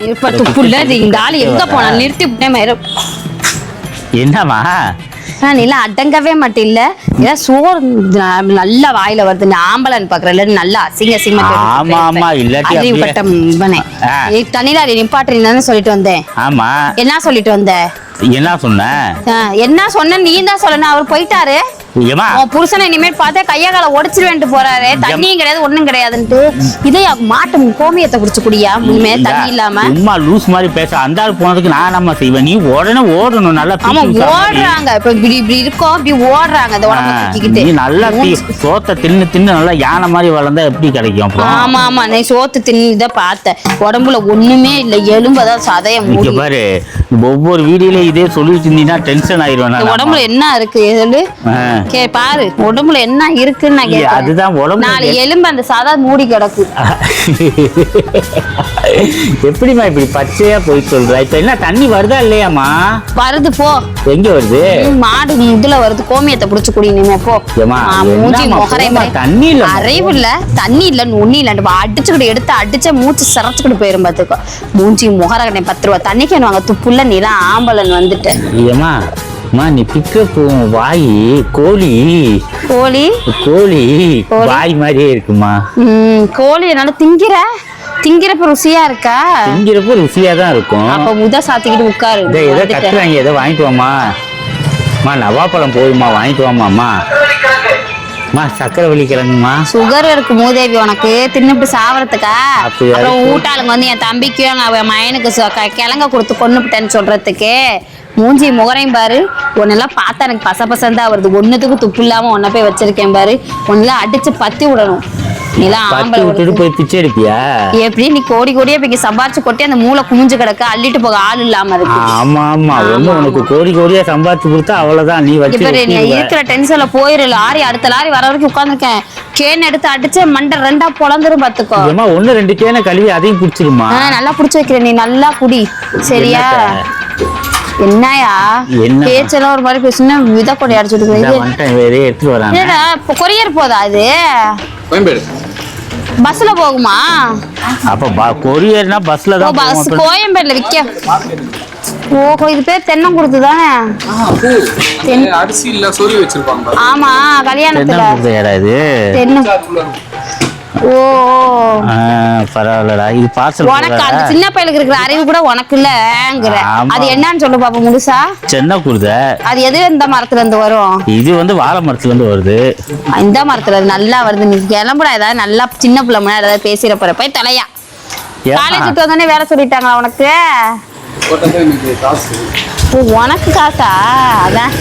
இந்த ஆளு எங்க போனா நிறுத்தி விட்டேன் அடங்கவே மாட்டில்ல. ஏன் சோறு நல்லா வாயில வருது. நீ ஆம்பளன்னு பாக்குறல நல்லா அசிங்க அசிங்கமா ஆமா, ஆமா, இல்லாட்டி இவனே. நீ தண்ணியில நிப்பாட்டுறீங்கன்னு சொல்லிட்டு வந்தேன். ஆமா. என்ன சொல்லிட்டு வந்த? என்ன சொன்ன? என்ன சொன்ன? நீ தான் சொல்லணும். அவர் போயிட்டாரு. ஏமா உன் புருஷனை இனிமேல் பார்த்தா கைய கால உடைச்சிருவேன்ட்டு போறாரு. தண்ணியும் கிடையாது ஒண்ணும் கிடையாதுன்ட்டு. இதே மாட்டு கோமியத்தை குடிச்சு குடியா? முன்னே தண்ணி இல்லாம? சும்மா லூஸ் மாதிரி பேச அந்த ஆள் போனதுக்கு நான் நம்ம செய்வேன்? நீ உடனே ஓடணும் நல்லா ஆமா. ஓடுறாங்க. இப்ப இப்படி இப்படி இருக்கோம் இப்படி ஓடுறாங்க அந்த உடம்ப நீ நல்லா சோத்தை தின்னு தின்னு நல்லா யானை மாதிரி வளர்ந்தா எப்படி கிடைக்கும் ஆமா ஆமா நீ சோத்து தின்னு இதை பார்த்தேன் உடம்புல ஒண்ணுமே இல்ல எலும்பதான் சதைய இங்க மூடி பாரு ஒவ்வொரு வீடியோல இதே சொல்லிட்டு இருந்தீங்கன்னா டென்ஷன் ஆயிடுவேன். உடம்புல என்ன இருக்கு? சொல்லு. கே பாரு உடம்புல என்ன இருக்குன்னு நான். அதுதான் உடம்புல நாலு எலும்பு அந்த சதை மூடி கிடக்கு. எப்படிம்மா இப்படி பச்சையா போய் சொல்ற? இப்ப என்ன தண்ணி வருதா இல்லையாம்மா? வருது போ. எங்க வருது? ம், மாடு இதுல வருது கோமியத்தை புடிச்சு குடி நீமே போ. ஏம்மா, ஆ, மூஞ்சி என்னம்மா, முகரை போம்மா, தண்ணி இல்ல. அறிவு இல்ல தண்ணி இல்ல ஒண்ணு இல்ல அடிச்சுக்கிட்டு எடுத்து அடிச்ச மூச்சு சிறச்சுக்கிட்டு போயிரும் பாத்துக்கோ. மூஞ்சி முகர கண்ணே பத்து ரூபா தண்ணி கேணுவாங்க துப்புள்ள நீலாம் ஆம்பளன் வந்துட்டு ஏமா அம்மா நீ பிக்கப் வாய் கோழி. கோழி? கோழி? வாய் மாதிரியே இருக்குமா? ம் கோழி என்னால திங்கிற? திங்கிறப்ப ருசியா இருக்கா? திங்கிறப்போ ருசியா தான் இருக்கும். அப்ப முத சாத்திக்கிட்டு உட்காரு. ஏதோ. கத்துறாங்க ஏதோ வாங்கிட்டு வாமா நவாப்பழம் போதுமா வாங்கிட்டு வாமாம்மா அம்மா சக்கரவள்ளி கிழங்குமா சுகர் இருக்கு மூதேவி உனக்கு. தின்னுட்டு சாவறதுக்கா? அப்புறம்? ஊட்டாளுங்க வந்து என் தம்பிக்கும் அவன் மயனுக்கு கிழங்க கொடுத்து கொன்னுபிட்டேன்னு சொல்றதுக்கு. மூஞ்சி முகரையும் பாரு. உன்னெல்லாம் பார்த்தா எனக்கு பச பசந்தா வருது. ஒண்ணுத்துக்கு துப்பு இல்லாம உன்னை போய் வச்சிருக்கேன் பாரு. உன்னெல்லாம் அடிச்சு பத்தி விடணும். ஆம்பளை விட்டுட்டு. போய் பிச்சை எடுப்பியா? எப்படி? நீ கோடி கோடியா போய் இங்க சம்பாரிச்சு கொட்டி அந்த மூளை குமிஞ்சு கிடக்க அள்ளிட்டு போக ஆள் இல்லாம இருக்கு. ஆமா ஆமா. ஒண்ணு உனக்கு கோடி கோடியா சம்பாதிச்சு கொடுத்தா அவ்வளவுதான். நீ வச்சு இப்ப நீ வச்சிருவ. இருக்கிற டென்ஷன்ல போயிரு லாரி அடுத்த லாரி வர வரைக்கும் உட்காந்துருக்கேன் கேன் எடுத்து அடிச்சு மண்டை ரெண்டா பொழந்துரும் பாத்துக்கோ. ஒண்ணு ரெண்டு கேன கழுவி அதையும் குடிச்சிருமா? நல்லா புடிச்சு வைக்கிறேன். நீ நல்லா குடி. சரியா? என்னயா? என்ன? பேச்செல்லாம் ஒரு மாதிரி பேசுனா வித கொடி அடிச்சுட்டு எடுத்துட்டு இப்போ கொரியர் போதா அது பஸ்ல போகுமா? அப்ப ப- கொரியர்னா பஸ்ல தான் பஸ். கோயம்பேடுல விக்க. ஓஹோ இது பேர் தென்னங்குடுத்து தானே? அரிசி இல்ல சொறி வச்சிருப்பாங்க. ஆமா கல்யாணத்துல. தென்னை ஓ பரவாயில்லடா. இது பார்சல் உனக்கு அந்த சின்ன பையலுக்கு இருக்கிற அறிவு கூட உனக்கு இல்லங்கிற. அது என்னன்னு சொல்லு பாப்பா முழுசா. சென்னை குருத. அது எது இந்த மரத்துல இருந்து வரும்? இது வந்து வாழை மரத்துல இருந்து வருது. இந்த மரத்துல நல்லா வருது. நீ கிளம்புடா ஏதாவது நல்லா சின்ன பிள்ளை முன்னாடி ஏதாவது பேசிட போற. போய் தலையா? காலேஜ் விட்டு வந்தோடனே வேலை சொல்லிட்டாங்களா உனக்கு? உனக்கு காசா? அதான்.